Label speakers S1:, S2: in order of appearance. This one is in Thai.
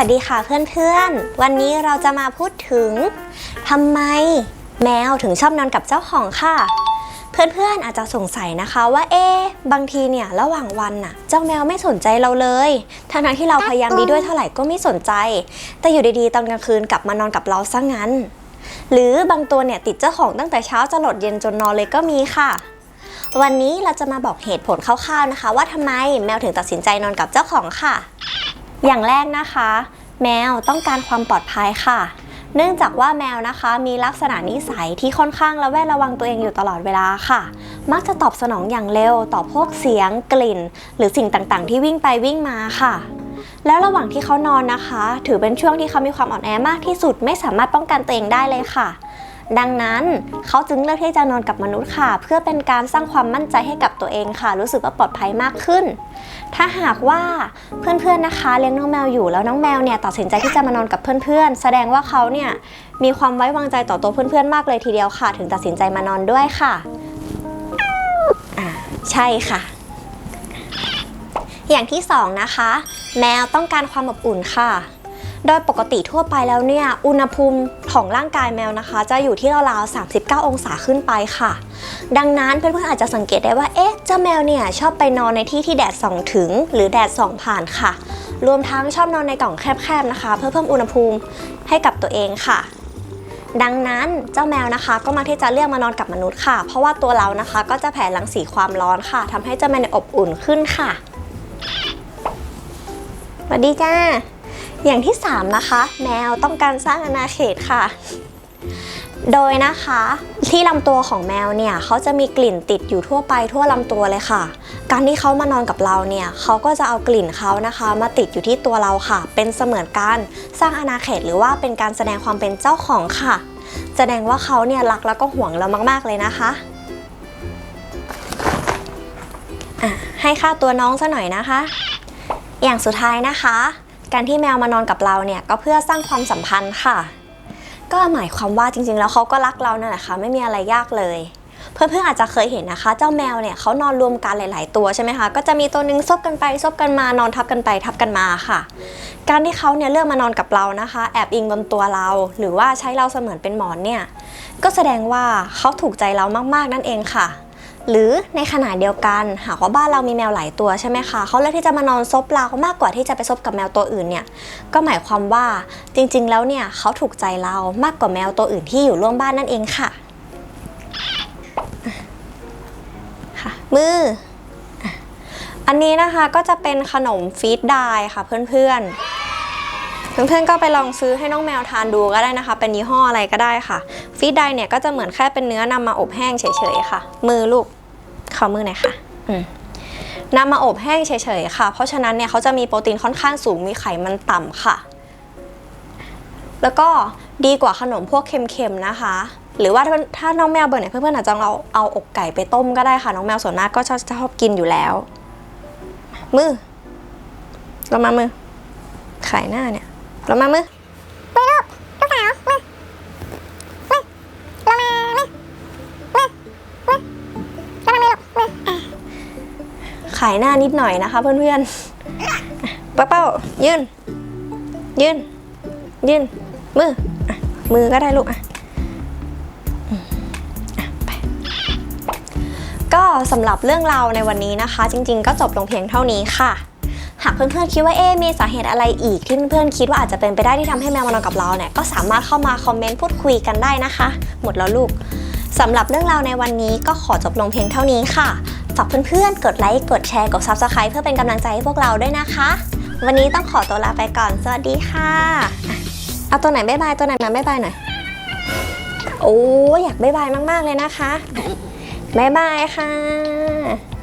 S1: วัสดีค่ะเพื่อนๆ วันนี้เราจะมาพูดถึงทำไมแมวถึงชอบนอนกับเจ้าของค่ะ เพื่อนๆอาจจะสงสัยนะคะว่าเอ๊บางทีเนี่ยระหว่างวันน่ะ เจ้าแมวไม่สนใจเราเลยทั้งที่เราพยายามดีด้วยเท่าไหร่ก็ไม่สนใจ แต่อยู่ดีๆตอนกลางคืนกลับมานอนกับเราซะงั้น หรือบางตัวเนี่ยติดเจ้าของตั้งแต่เช้าจรดเย็นจนนอนเลยก็มีค่ะวันนี้เราจะมาบอกเหตุผลคร่าวๆนะคะ ว่าทำไมแมวถึงตัดสินใจนอนกับเจ้าของค่ะ อย่างแรกนะคะ แมวต้องการความปลอดภัยค่ะ เนื่องจากว่าแมวนะคะมีลักษณะนิสัยที่ค่อนข้างระแวดระวังตัวเองอยู่ตลอดเวลาค่ะ มักจะตอบสนองอย่างเร็วต่อพวกเสียงกลิ่น หรือสิ่งต่างๆ ที่วิ่งไปวิ่งมาค่ะ แล้วระหว่างที่เขานอนนะคะ ถือเป็นช่วงที่เขามีความอ่อนแอมากที่สุด ไม่สามารถป้องกันตัวเองได้เลยค่ะ ดังนั้นเขาจึงเลือกที่จะนอนกับมนุษย์ค่ะ เพื่อเป็นการสร้างความมั่นใจให้กับตัวเองค่ะ รู้สึกว่าปลอดภัยมากขึ้น ถ้าหากว่าเพื่อนๆนะคะเลี้ยงน้องแมวอยู่แล้วน้องแมวเนี่ยตัดสินใจที่จะมานอนกับเพื่อนๆ แสดงว่าเขาเนี่ยมีความไว้วางใจต่อตัวเพื่อนๆมากเลยทีเดียวค่ะ ถึงตัดสินใจมานอนด้วยค่ะอ่าใช่ค่ะ อย่างที่สองนะคะ แมวต้องการความอบอุ่นค่ะ โดยปกติทั่วไปแล้วเนี่ยอุณหภูมิของร่างกายแมวนะคะ จะอยู่ที่ราวๆ39 องศาขึ้นไปค่ะ ดังนั้นเพื่อนๆอาจจะสังเกตได้ว่าเอ๊ะเจ้าแมวเนี่ยชอบไปนอนในที่ที่แดดส่องถึง หรือแดดส่องผ่านค่ะ รวมทั้งชอบนอนในกล่องแคบๆนะคะ เพื่อเพิ่มอุณหภูมิให้กับตัวเองค่ะดังนั้นเจ้าแมวนะคะก็มาที่จะเลือกมานอนกับมนุษย์ค่ะ เพราะว่าตัวเรานะคะก็จะแผ่รังสีความร้อนค่ะทำให้เจ้าแมวอบอุ่นขึ้นค่ะสวัสดีจ้า อย่างที่ 3 นะคะ แมวต้องการสร้างอาณาเขตค่ะ โดยนะคะที่ลำตัวของแมวเนี่ยเขาจะมีกลิ่นติดอยู่ทั่วไปทั่วลำตัวเลยค่ะ การที่เขามานอนกับเราเนี่ยเขาก็จะเอากลิ่นเขานะคะ มาติดอยู่ที่ตัวเราค่ะ เป็นเสมือนการสร้างอาณาเขตหรือว่าเป็นการแสดงความเป็นเจ้าของค่ะ แสดงว่าเขาเนี่ยรักแล้วก็ห่วงเรามาก ๆเลยนะคะะให้ค่าตัวน้องซะหน่อยนะคะ อย่างสุดท้ายนะคะ การที่แมวมานอนกับเราเนี่ยก็เพื่อสร้างความสัมพันธ์ค่ะ ก็หมายความว่าจริงๆ แล้วเขาก็รักเรานั่นแหละค่ะไม่มีอะไรยากเลย เพื่อนๆอาจจะเคยเห็นนะคะ เจ้าแมวเนี่ยเขานอนรวมกันหลาย ๆ ตัวใช่ไหมคะก็จะมีตัวหนึงซบกันไปซบกันมานอนทับกันไปทับกันมาค่ะ การที่เขาเนี่ยเลือกมานอนกับเรานะคะ แอบอิงบนตัวเรา หรือว่าใช้เราเสมือนเป็นหมอนเนี่ยก็แสดงว่าเขาถูกใจเรามากๆนั่นเองค่ะ หรือในขณะเดียวกันหากว่าบ้านเรามีแมวหลายตัวใช่ไหมคะเขาเลือกที่จะมานอนซบเรามากกว่าที่จะไปซบกับแมวตัวอื่นเนี่ยก็หมายความว่าจริงๆ แล้วเนี่ยเขาถูกใจเรามากกว่าแมวตัวอื่นที่อยู่ร่วมบ้านนั่นเองค่ะค่ะมือ อันนี้นะคะก็จะเป็นขนมฟีดไดร์ค่ะเพื่อนๆเพื่อนๆก็ไปลองซื้อให้น้องแมวทานดูก็ได้นะคะ เป็นยี่ห้ออะไรก็ได้ค่ะ ฟีดไดร์เนี่ยก็จะเหมือนแค่เป็นเนื้อนำมาอบแห้งเฉยๆค่ะ มือลูกขอมือหน่อยค่ะอืมนำมาอบแห้งเฉยๆค่ะ เพราะฉะนั้นเนี่ยเขาจะมีโปรตีนค่อนข้างสูงมีไขมันต่ำค่ะ แล้วก็ดีกว่าขนมพวกเค็มๆนะคะ หรือว่าถ้าถ้าน้องแมวเบื่อเนี่ยเพื่อนๆอาจจะเอาเอาอกไก่ไปต้มก็ได้ค่ะ น้องแมวส่วนมากก็ชอบชอบกินอยู่แล้ว มือเรามามือขายหน้าเนี่ยเรามามือายหน้านิดหน่อยนะคะเพื่อนๆเป้าเป้ายืนยืนยืนมือมือก็ได้ลูกอะก็สำหรับเรื่องราวในวันนี้นะคะ จริง ๆ ก็จบลงเพียงเท่านี้ค่ะ หากเพื่อนๆคิดว่าเอ๊ะมีสาเหตุอะไรอีกที่เพื่อนๆคิดว่าอาจจะเป็นไปได้ที่ทำให้แมวมานอนกับเราเนี่ยก็สามารถเข้ามาคอมเมนต์พูดคุยกันได้นะคะ หมดแล้วลูกสำหรับเรื่องราวในวันนี้ก็ขอจบลงเพียงเท่านี้ค่ะ ฝากเพื่อนๆ กดไลค์ กดแชร์ กด Subscribe เพื่อเป็นกำลังใจให้พวกเราด้วยนะคะ วันนี้ต้องขอตัวลาไปก่อน สวัสดีค่ะ เอาตัวไหนบ๊ายบาย ตัวไหนมาบ๊ายบายหน่อย โอ้ อยากบ๊ายบายมากๆเลยนะคะบ๊ายบายค่ะ